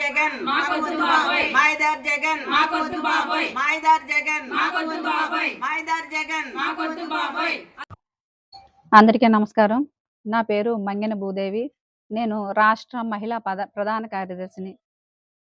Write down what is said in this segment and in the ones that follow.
జగన్. మాకొద్దు బాబోయ్. మాయదార్ జగన్. మాకొద్దు బాబోయ్. మాయదార్ జగన్. మాకొద్దు బాబోయ్. మాయదార్ జగన్. మాకొద్దు బాబోయ్. అందరికీ నమస్కారం. నా పేరు మంగెన భూదేవి. నేను రాష్ట్ర మహిళా పద ప్రధాన కార్యదర్శిని.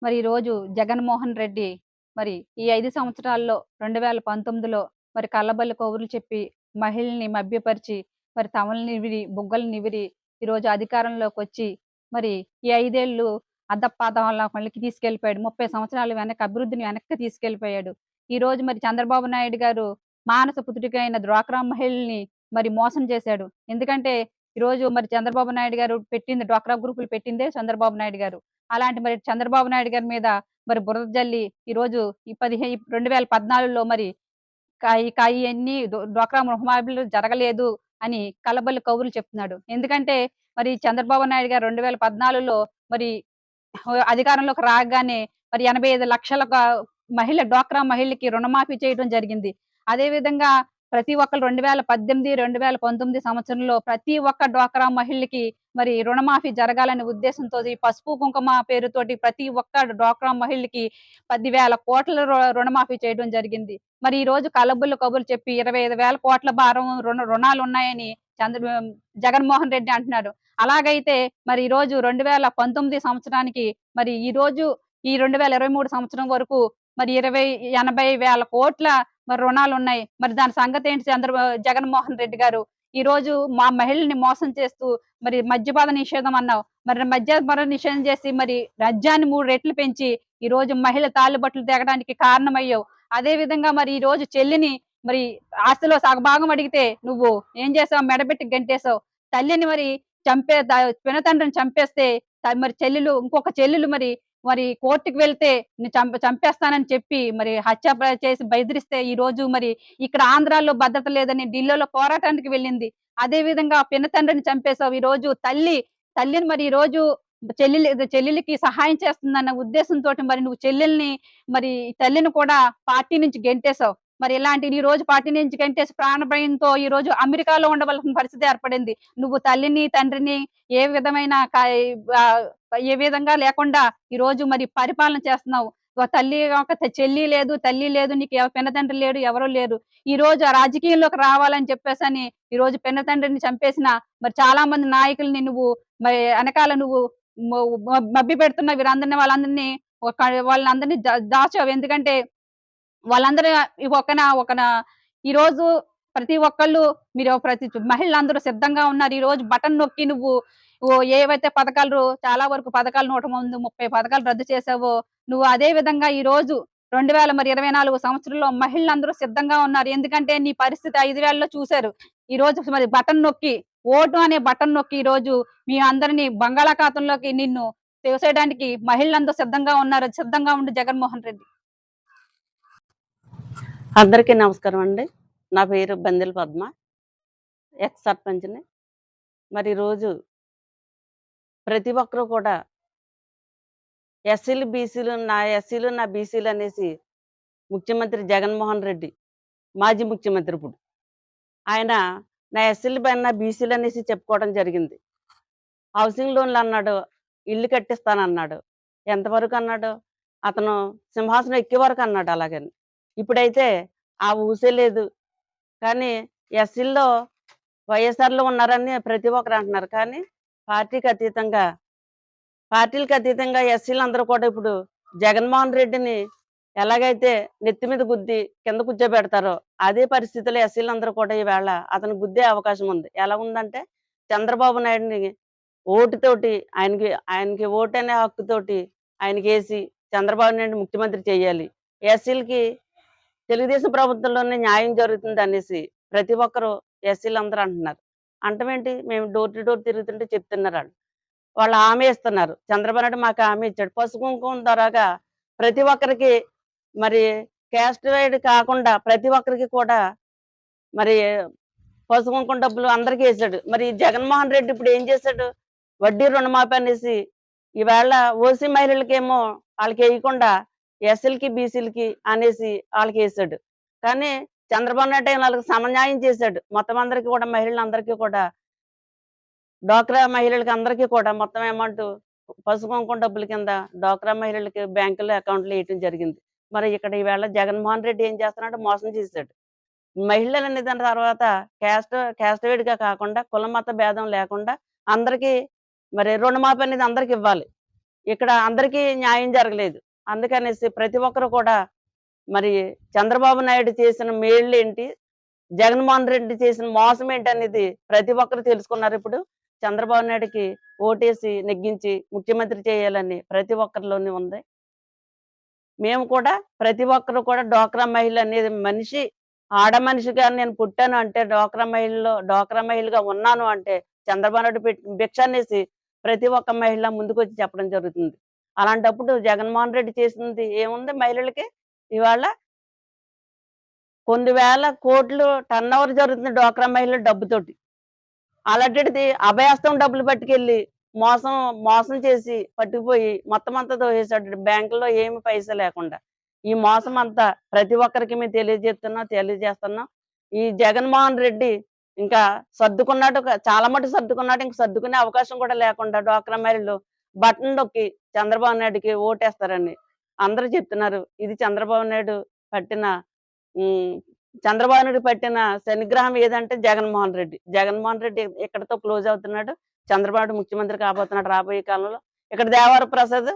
మరి ఈరోజు జగన్మోహన్ రెడ్డి మరి ఈ ఐదు సంవత్సరాల్లో రెండు వేల పంతొమ్మిదిలో మరి కళ్ళబల్లి కౌరులు చెప్పి మహిళల్ని మభ్యపరిచి మరి తమలు నివిరి బుగ్గలు నివిరి ఈరోజు అధికారంలోకి వచ్చి మరి ఈ ఐదేళ్ళు అద్దపాదాల మళ్ళీ తీసుకెళ్ళిపోయాడు ముప్పై సంవత్సరాలు వెనక్కి అభివృద్ధిని వెనక్కి తీసుకెళ్ళిపోయాడు ఈ రోజు మరి చంద్రబాబు నాయుడు గారు మానస పుత్రికైన డ్వాక్రా మహిళల్ని మరి మోసం చేశాడు. ఎందుకంటే ఈ రోజు మరి చంద్రబాబు నాయుడు గారు పెట్టింది డ్వాక్రా గ్రూపులు పెట్టిందే చంద్రబాబు నాయుడు గారు. అలాంటి మరి చంద్రబాబు నాయుడు గారి మీద మరి బురద జల్లి ఈ రోజు ఈ పదిహేను రెండు వేల పద్నాలుగులో మరి కాయి కాయి అన్ని డ్వాక్రా రుణమాఫీలు జరగలేదు అని కలబల్లి కౌరులు చెప్తున్నాడు. ఎందుకంటే మరి చంద్రబాబు నాయుడు గారు రెండు వేల పద్నాలుగులో మరి అధికారంలోకి రాగానే మరి ఎనభై ఐదు లక్షల మహిళ డ్వాక్రా మహిళకి రుణమాఫీ చేయడం జరిగింది. అదే విధంగా ప్రతి ఒక్కరు రెండు వేల పద్దెనిమిది రెండు వేల పంతొమ్మిది సంవత్సరంలో ప్రతి ఒక్క డ్వాక్రా మహిళకి మరి రుణమాఫీ జరగాలనే ఉద్దేశంతో ఈ పసుపు కుంకుమ పేరుతోటి ప్రతి ఒక్క డ్వాక్రా మహిళకి పదివేల కోట్ల రు- రుణమాఫీ చేయడం జరిగింది. మరి ఈ రోజు కలబుల్లు కబుర్లు చెప్పి ఇరవై ఐదు వేల కోట్ల భారం రుణ రుణాలు ఉన్నాయని చంద్ర జగన్మోహన్ రెడ్డి అంటున్నాడు. అలాగైతే మరి ఈ రోజు రెండు వేల పంతొమ్మిది సంవత్సరానికి మరి ఈ రోజు ఈ రెండు వేల ఇరవై మూడు సంవత్సరం వరకు మరి ఇరవై ఎనభై వేల కోట్ల మరి రుణాలు ఉన్నాయి మరి దాని సంగతి ఏంటి చంద్ర జగన్మోహన్ రెడ్డి గారు? ఈ రోజు మా మహిళల్ని మోసం చేస్తూ మరి మద్యపాన నిషేధం అన్నావు. మరి మద్యపాన నిషేధం చేసి మరి రాజ్యాన్ని మూడు రెట్లు పెంచి ఈ రోజు మహిళ తాళ్ళుబట్లు తెగడానికి కారణమయ్యావు. అదే విధంగా మరి ఈ రోజు చెల్లిని మరి ఆస్తిలో సగభాగం అడిగితే నువ్వు ఏం చేసావు? మెడబెట్టి గంటేసావు తల్లిని మరి చంపే పినతండ్రిని చంపేస్తే మరి చెల్లెలు ఇంకొక చెల్లెలు మరి మరి కోర్టుకు వెళ్తే చంప చంపేస్తానని చెప్పి మరి హత్య చేసి బెదిరిస్తే ఈ రోజు మరి ఇక్కడ ఆంధ్రాలో భద్రత లేదని ఢిల్లీలో పోరాటానికి వెళ్ళింది. అదే విధంగా పినతండ్రిని చంపేశావు ఈ రోజు తల్లి తల్లిని మరి ఈ రోజు చెల్లెలి చెల్లెలికి సహాయం చేస్తుందన్న ఉద్దేశంతో మరి నువ్వు చెల్లెల్ని మరి తల్లిని కూడా పార్టీ నుంచి గెంటేశావు. మరి ఇలాంటి ఈ రోజు పార్టీ నుంచి కంటే ప్రాణభయంతో ఈ రోజు అమెరికాలో ఉండవలసిన పరిస్థితి ఏర్పడింది. నువ్వు తల్లిని తండ్రిని ఏ విధమైన ఏ విధంగా లేకుండా ఈ రోజు మరి పరిపాలన చేస్తున్నావు. ఒక తల్లి ఒక చెల్లి లేదు తల్లి లేదు నీకు ఎవ- లేడు ఎవరు లేరు. ఈ రోజు ఆ రాజకీయంలోకి రావాలని చెప్పేసి అని ఈ రోజు పినతండ్రిని చంపేసిన మరి చాలా మంది నాయకుల్ని నువ్వు మరి వెనకాల నువ్వు మబ్బి పెడుతున్న వీరందరినీ వాళ్ళందరినీ వాళ్ళని వాళ్ళందరినీ దాచావు. ఎందుకంటే వాళ్ళందరూ ఒకన ఒకన ఈ రోజు ప్రతి ఒక్కళ్ళు మీరు ప్రతి మహిళలందరూ సిద్ధంగా ఉన్నారు. ఈ రోజు బటన్ నొక్కి నువ్వు ఓ ఏవైతే పథకాలు చాలా వరకు పథకాలు నూట ముందు ముప్పై పథకాలు రద్దు చేసావో నువ్వు అదే విధంగా ఈ రోజు రెండు వేల మరి ఇరవై నాలుగు సంవత్సరంలో మహిళలందరూ సిద్ధంగా ఉన్నారు. ఎందుకంటే నీ పరిస్థితి ఐదు వేలలో చూశారు. ఈ రోజు మరి బటన్ నొక్కి ఓటు అనే బటన్ నొక్కి ఈ రోజు మీ అందరినీ బంగాళాఖాతంలోకి నిన్ను తోసేయడానికి మహిళలందరూ సిద్ధంగా ఉన్నారు. సిద్ధంగా ఉండి జగన్మోహన్ రెడ్డి. అందరికీ నమస్కారం అండి. నా పేరు బందెల పద్మ ఎక్స్ సర్పంచ్ని. మరి రోజు ప్రతి ఒక్కరూ కూడా ఎస్సీలు బీసీలు నా ఎస్సీలు నా బీసీలు అనేసి ముఖ్యమంత్రి జగన్మోహన్ రెడ్డి మాజీ ముఖ్యమంత్రి ఇప్పుడు. ఆయన నా ఎస్సీలు పైన నా బీసీలు అనేసి చెప్పుకోవడం జరిగింది. హౌసింగ్ లోన్లు అన్నాడు ఇల్లు కట్టిస్తానన్నాడు. ఎంతవరకు అన్నాడు? అతను సింహాసనం ఎక్కే వరకు అన్నాడు అలాగని. ఇప్పుడైతే ఆ ఊసే లేదు. కానీ ఎస్సీల్లో వైఎస్ఆర్లో ఉన్నారని ప్రతి ఒక్కరు అంటున్నారు. కానీ పార్టీకి అతీతంగా పార్టీలకు అతీతంగా ఎస్సీలు అందరూ కూడా ఇప్పుడు జగన్మోహన్ రెడ్డిని ఎలాగైతే నెత్తి మీద గుద్ది కింద కూర్చోబెడతారో అదే పరిస్థితిలో ఎస్సీలు అందరూ కూడా ఈవేళ అతను గుద్దే అవకాశం ఉంది. ఎలా ఉందంటే చంద్రబాబు నాయుడిని ఓటుతోటి ఆయనకి ఆయనకి ఓటు అనే హక్కుతోటి ఆయనకి వేసి చంద్రబాబు నాయుడు ముఖ్యమంత్రి చేయాలి. ఎస్సీలకి తెలుగుదేశం ప్రభుత్వంలోనే న్యాయం జరుగుతుంది అనేసి ప్రతి ఒక్కరు ఎస్సీలు అందరూ అంటున్నారు. అంటమేంటి? మేము డోర్ టు డోర్ తిరుగుతుంటే చెప్తున్నారు వాళ్ళు వాళ్ళు హామీ ఇస్తున్నారు. చంద్రబాబు నాయుడు మాకు హామీ ఇచ్చాడు. పసుపు కుంకుమ ద్వారాగా ప్రతి ఒక్కరికి మరి క్యాస్ట్ వైడ్ కాకుండా ప్రతి ఒక్కరికి కూడా మరి పసుపు కుంకుమ డబ్బులు అందరికీ వేసాడు మరి జగన్మోహన్ రెడ్డి ఇప్పుడు ఏం చేశాడు? వడ్డీ రుణమాఫీ అనేసి ఈవేళ ఓసీ మహిళలకేమో వాళ్ళకి వేయకుండా ఎస్ఎల్కి బీసీలకి అనేసి వాళ్ళకి వేసాడు కానీ చంద్రబాబు నాయుడు ఆయన వాళ్ళకి సమన్యాయం చేశాడు. మొత్తం అందరికీ కూడా మహిళలందరికీ కూడా. డోక్రా మహిళలకి అందరికీ కూడా మొత్తం అమౌంట్ పసుపు కుంకుమ డబ్బుల కింద డ్వాక్రా మహిళలకి బ్యాంకులో అకౌంట్లు వేయటం జరిగింది. మరి ఇక్కడ ఈవేళ జగన్మోహన్ రెడ్డి ఏం చేస్తున్నాడు మోసం చేశాడు. మహిళలు అనే దాని తర్వాత క్యాస్ట్ క్యాస్ట్ వేడిగా కాకుండా కుల మత భేదం లేకుండా అందరికీ మరి రుణమాఫీ అనేది అందరికి ఇవ్వాలి. ఇక్కడ అందరికీ న్యాయం జరగలేదు. అందుకనేసి ప్రతి ఒక్కరు కూడా మరి చంద్రబాబు నాయుడు చేసిన మేళ్ళు ఏంటి? జగన్మోహన్ రెడ్డి చేసిన మోసం ఏంటి అనేది ప్రతి ఒక్కరు తెలుసుకున్నారు. ఇప్పుడు చంద్రబాబు నాయుడికి ఓటేసి నెగ్గించి ముఖ్యమంత్రి చేయాలని ప్రతి ఒక్కరిలోనే ఉంది. మేము కూడా ప్రతి ఒక్కరు కూడా డోక్రా మహిళ అనేది మనిషి ఆడ మనిషిగా నేను పుట్టాను అంటే డోక్రా మహిళలో డోక్రా మహిళగా ఉన్నాను అంటే చంద్రబాబు నాయుడు పెట్టి భిక్ష అనేసి ప్రతి ఒక్క మహిళ ముందుకు వచ్చి చెప్పడం జరుగుతుంది. అలాంటప్పుడు జగన్మోహన్ రెడ్డి చేసింది ఏముంది మహిళలకి? ఇవాళ కొన్ని వేల కోట్లు టర్న్ ఓవర్ జరుగుతుంది డోక్రా మహిళల డబ్బుతోటి. అలాంటిది అభయాస్తం డబ్బులు పట్టుకెళ్ళి మోసం మోసం చేసి పట్టుకుపోయి మొత్తం అంతా దోసేసాడు బ్యాంకులో ఏమి పైసా లేకుండా. ఈ మోసం అంతా ప్రతి ఒక్కరికి మేము తెలియజేస్తున్నాం తెలియజేస్తున్నాం. ఈ జగన్మోహన్ రెడ్డి ఇంకా సర్దుకున్నాడు చాలా మటుకు సర్దుకున్నాడు. ఇంకా సర్దుకునే అవకాశం కూడా లేకుండా డ్వాక్రా మహిళలు బటన్ నొక్కి చంద్రబాబు నాయుడుకి ఓటేస్తారని అందరూ చెప్తున్నారు ఇది చంద్రబాబు నాయుడు పట్టిన చంద్రబాబు నాయుడు పట్టిన శనిగ్రహం ఏదంటే జగన్మోహన్ రెడ్డి. జగన్మోహన్ రెడ్డి ఇక్కడతో క్లోజ్ అవుతున్నాడు? చంద్రబాబు ముఖ్యమంత్రి కాబోతున్నాడు రాబోయే కాలంలో. ఇక్కడ దేవర ప్రసాద్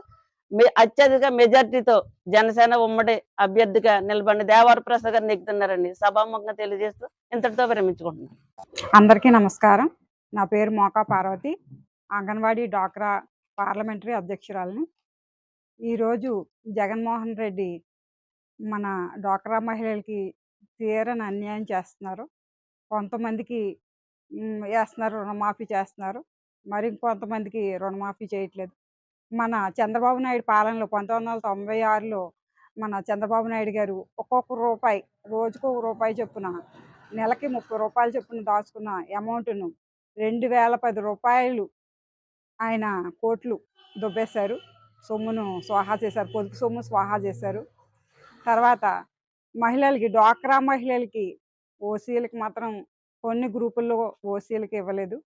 అత్యధిక మెజార్టీతో జనసేన ఉమ్మడి అభ్యర్థిగా నిలబడి దేవర ప్రసాద్ గారు నెగ్గుతున్నారండి. సభాముఖంగా తెలియజేస్తూ ఇంతటితో విరమించుకుంటున్నాను. అందరికీ నమస్కారం. నా పేరు మోకా పార్వతి. అంగన్వాడీ డాక్రా పార్లమెంటరీ అధ్యక్షురాలని. ఈరోజు జగన్మోహన్ రెడ్డి మన డ్వాక్రా మహిళలకి తీరని అన్యాయం చేస్తున్నారు. కొంతమందికి వేస్తున్నారు రుణమాఫీ చేస్తున్నారు. మరి కొంతమందికి రుణమాఫీ చేయట్లేదు. మన చంద్రబాబు నాయుడు పాలనలో పంతొమ్మిది వందల తొంభై ఆరులో మన చంద్రబాబు నాయుడు గారు ఒక్కొక్క రూపాయి రోజుకు ఒక రూపాయి చొప్పున నెలకి ముప్పై రూపాయలు చొప్పున దాచుకున్న అమౌంట్ను రెండు వేల పది రూపాయలు ఆయన కోట్లు దుబ్బేశారు. సొమ్మును స్వాహా చేశారు. పొదుపు సొమ్ము స్వాహా చేశారు. తర్వాత మహిళలకి డ్వాక్రా మహిళలకి ఓసీలకి మాత్రం కొన్ని గ్రూపుల్లో ఓసీలకి ఇవ్వలేదు.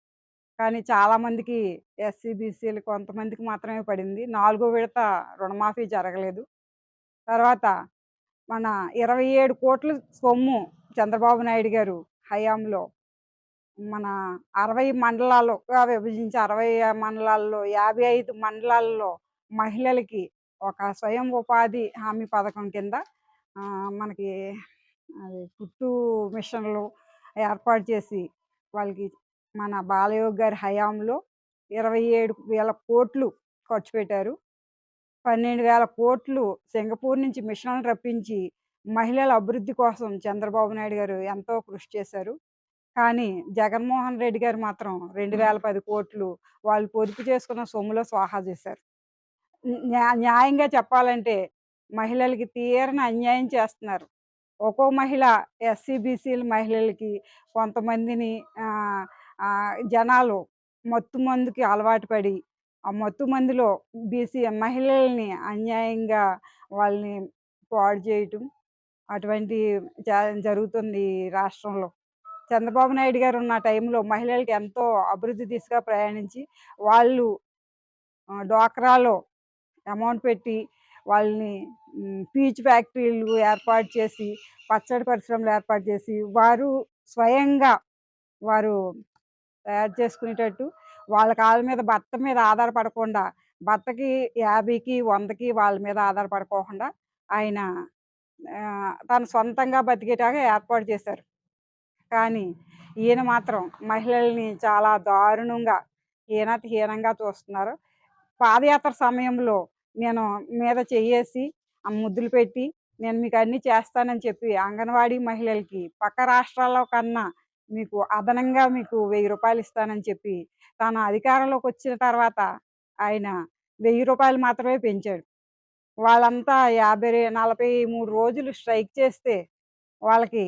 కానీ చాలామందికి ఎస్సీ బీసీలు కొంతమందికి మాత్రమే పడింది. నాలుగో విడత రుణమాఫీ జరగలేదు. తర్వాత మన ఇరవై ఏడు కోట్ల సొమ్ము చంద్రబాబు నాయుడు గారు హయాంలో మన అరవై మండలాలుగా విభజించి అరవై మండలాల్లో యాభై ఐదు మండలాల్లో మహిళలకి ఒక స్వయం ఉపాధి హామీ పథకం కింద మనకి అది పుట్టు మిషన్లు ఏర్పాటు చేసి వాళ్ళకి మన బాలయోగ్ గారి హయాంలో ఇరవై ఏడు వేల కోట్లు ఖర్చు పెట్టారు. పన్నెండు వేల కోట్లు సింగపూర్ నుంచి మిషన్లు రప్పించి మహిళల అభివృద్ధి కోసం చంద్రబాబు నాయుడు గారు ఎంతో కృషి చేశారు. కానీ జగన్మోహన్ రెడ్డి గారు మాత్రం రెండు వేల పది కోట్లు వాళ్ళు పొదుపు చేసుకున్న సొమ్ములో స్వాహా చేశారు. న్యా- న్యాయంగా చెప్పాలంటే మహిళలకి తీరని అన్యాయం చేస్తున్నారు. ఒక్కో మహిళ ఎస్సీ బీసీల మహిళలకి కొంతమందిని ఆ, ఆ, జనాలు మత్తు మందుకి అలవాటు పడి ఆ మత్తు మందులో బీసీ మహిళల్ని అన్యాయంగా వాళ్ళని పాడు చేయటం అటువంటి జ- జరుగుతుంది ఈ రాష్ట్రంలో. చంద్రబాబు నాయుడు గారు ఉన్న టైంలో మహిళలకి ఎంతో అభివృద్ధి దిశగా ప్రయాణించి వాళ్ళు డ్వాక్రాలో అమౌంట్ పెట్టి వాళ్ళని పీచ్ ఫ్యాక్టరీలు ఏర్పాటు చేసి పచ్చడి పరిశ్రమలు ఏర్పాటు చేసి వారు స్వయంగా వారు తయారు చేసుకునేటట్టు వాళ్ళ కాళ్ళ మీద భర్త మీద ఆధారపడకుండా భర్తకి యాభైకి వందకి వాళ్ళ మీద ఆధారపడకోకుండా ఆయన తను సొంతంగా బతికేటాగా ఏర్పాటు చేశారు. కానీ ఈయన మాత్రం మహిళల్ని చాలా దారుణంగా హీనత హీనంగా చూస్తున్నారు. పాదయాత్ర సమయంలో నేను మీద చెయ్యేసి ఆ ముద్దులు పెట్టి నేను మీకు అన్ని చేస్తానని చెప్పి అంగన్వాడీ మహిళలకి పక్క రాష్ట్రాల్లో కన్నా మీకు అదనంగా మీకు వెయ్యి రూపాయలు ఇస్తానని చెప్పి తాను అధికారంలోకి వచ్చిన తర్వాత ఆయన వెయ్యి రూపాయలు మాత్రమే పెంచాడు. వాళ్ళంతా యాభై నలభై మూడు రోజులు స్ట్రైక్ చేస్తే వాళ్ళకి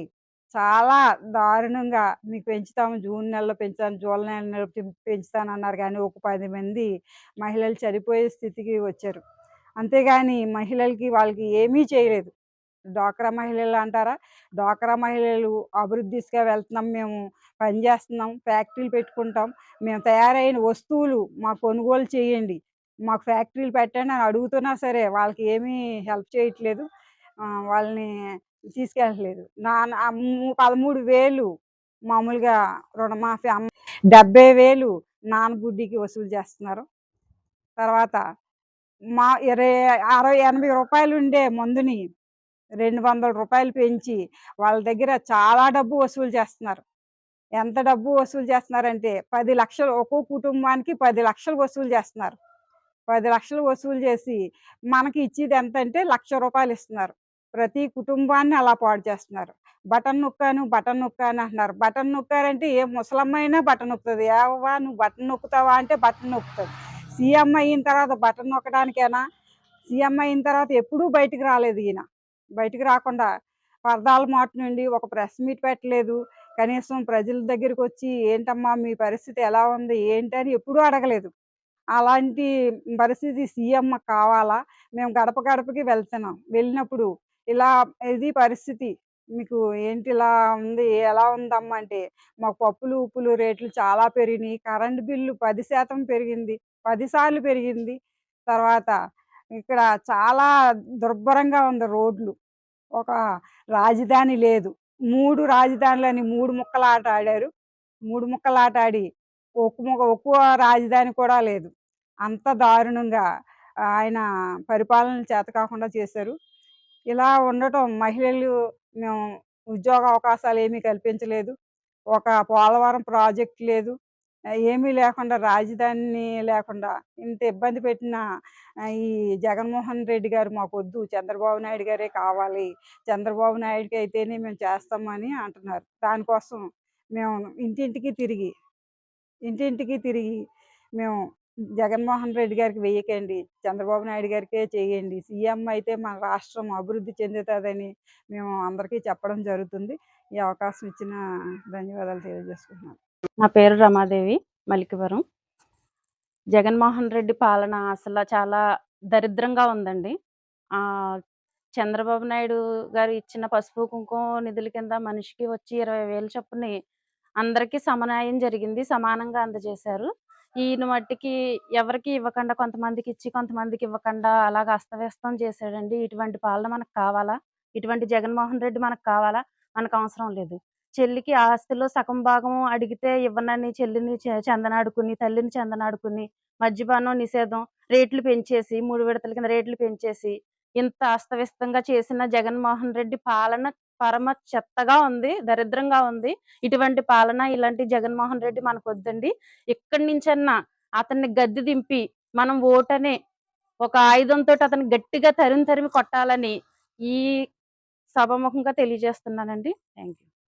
చాలా దారుణంగా మీకు పెంచుతాము జూన్ నెలలో పెంచుతాను జూలై నెలలో పెం- పెంచుతాను అన్నారు కానీ ఒక పది మంది మహిళలు చనిపోయే స్థితికి వచ్చారు. అంతేగాని మహిళలకి వాళ్ళకి ఏమీ చేయలేదు. డ్వాక్రా మహిళలు అంటారా? డ్వాక్రా మహిళలు అభివృద్ధి దిశగా వెళ్తున్నాం మేము పని చేస్తున్నాం ఫ్యాక్టరీలు పెట్టుకుంటాం మేము తయారైన వస్తువులు మా కొనుగోలు చేయండి మాకు ఫ్యాక్టరీలు పెట్టండి అని అడుగుతున్నా సరే వాళ్ళకి ఏమీ హెల్ప్ చేయట్లేదు. ఆ, వాళ్ళని తీసుకెళ్ళట్లేదు. నా పదమూడు వేలు మామూలుగా రుణమాఫీ అమ్మ డెబ్బై వేలు నానబుడ్డికి వసూలు చేస్తున్నారు. తర్వాత మా ఇరవై అరవై ఎనభై రూపాయలు ఉండే మందుని రెండు వందల రూపాయలు పెంచి వాళ్ళ దగ్గర చాలా డబ్బు వసూలు చేస్తున్నారు. ఎంత డబ్బు వసూలు చేస్తున్నారంటే పది లక్షలు ఒక్కో కుటుంబానికి పది లక్షలు వసూలు చేస్తున్నారు. పది లక్షలు వసూలు చేసి మనకి ఇచ్చేది ఎంత అంటే లక్ష రూపాయలు ఇస్తున్నారు. ప్రతి కుటుంబాన్ని అలా పాడు చేస్తున్నారు. బటన్ నొక్కాను బటన్ నొక్కాను అంటున్నారు. బటన్ నొక్కారంటే ఏ ముసలమ్మ అయినా బటన్ నొక్కుతుంది. ఏవా నువ్వు బటన్ నొక్కుతావా అంటే బటన్ నొక్కుతుంది. సీఎం అయిన తర్వాత బటన్ నొక్కడానికేనా? సీఎం అయిన తర్వాత ఎప్పుడూ బయటికి రాలేదు ఈయన. బయటికి రాకుండా పరదాల మాట నుండి ఒక ప్రెస్ మీట్ పెట్టలేదు. కనీసం ప్రజల దగ్గరికి వచ్చి ఏంటమ్మా మీ పరిస్థితి ఎలా ఉంది? ఏంటి? అని ఎప్పుడూ అడగలేదు. అలాంటి పరిస్థితి సీఎం కావాలా? మేము గడప గడపకి వెళ్తున్నాం. వెళ్ళినప్పుడు ఇలా ఇది పరిస్థితి. మీకు ఏంటి ఇలా ఉంది? ఎలా ఉందమ్మా అంటే మాకు పప్పులు ఉప్పులు రేట్లు చాలా పెరిగినాయి. కరెంట్ బిల్లు పది శాతం పెరిగింది. పదిసార్లు పెరిగింది. తర్వాత ఇక్కడ చాలా దుర్భరంగా ఉంది రోడ్లు. ఒక రాజధాని లేదు. మూడు రాజధానులని మూడు ముక్కలు ఆట ఆడారు. మూడు ముక్కలు ఆట ఆడి ఒక్క ఒక్కో రాజధాని కూడా లేదు. అంత దారుణంగా ఆయన పరిపాలన చేత కాకుండా చేశారు. ఇలా ఉండటం మహిళలు మేము ఉద్యోగ అవకాశాలు ఏమీ కల్పించలేదు. ఒక పోలవరం ప్రాజెక్ట్ లేదు. ఏమీ లేకుండా రాజధాని లేకుండా ఇంత ఇబ్బంది పెట్టిన ఈ జగన్మోహన్ రెడ్డి గారు మాకు వద్దు చంద్రబాబు నాయుడు గారే కావాలి. చంద్రబాబు నాయుడుకి అయితేనే మేము చేస్తామని అంటున్నారు. దానికోసం మేము ఇంటింటికి తిరిగి ఇంటింటికి తిరిగి మేము జగన్మోహన్ రెడ్డి గారికి వేయకండి చంద్రబాబు నాయుడు గారికే చేయండి సీఎం అయితే మన రాష్ట్రం అభివృద్ధి చెందుతుందని మేము అందరికీ చెప్పడం జరుగుతుంది. ఈ అవకాశం ఇచ్చిన ధన్యవాదాలు తెలియజేసుకుంటున్నాను. నా పేరు రమాదేవి మలికివరం జగన్మోహన్ రెడ్డి పాలన అసలు చాలా దరిద్రంగా ఉందండి. చంద్రబాబు నాయుడు గారు ఇచ్చిన పసుపు కుంకుమ నిధుల కింద మనిషికి వచ్చి ఇరవై వేలు చొప్పున అందరికీ సమన్యాయం జరిగింది సమానంగా అందజేశారు. ఈయన మట్టికి ఎవరికి ఇవ్వకుండా కొంతమందికి ఇచ్చి కొంతమందికి ఇవ్వకుండా అలాగ అస్తవ్యస్తం చేశాడండి. ఇటువంటి పాలన మనకు కావాలా? ఇటువంటి జగన్మోహన్ రెడ్డి మనకు కావాలా? మనకు అవసరం లేదు. చెల్లికి ఆస్తిలో సగం భాగం అడిగితే ఇవ్వనని చెల్లిని చందనాడుకుని తల్లిని చందనాడుకుని మద్యపానం నిషేధం రేట్లు పెంచేసి మూడు విడతల కింద రేట్లు పెంచేసి ఇంత అస్తవ్యస్తంగా చేసిన జగన్మోహన్ రెడ్డి పాలన పరమ చెత్తగా ఉంది దరిద్రంగా ఉంది. ఇటువంటి పాలన ఇలాంటి జగన్మోహన్ రెడ్డి మనకు వద్దండి. ఇక్కడి నుంచన్నా అతన్ని గద్దె దింపి మనం ఓటనే ఒక ఆయుధంతో అతన్ని గట్టిగా తరిమి తరిమి కొట్టాలని ఈ సభాముఖంగా తెలియజేస్తున్నానండి. Thank you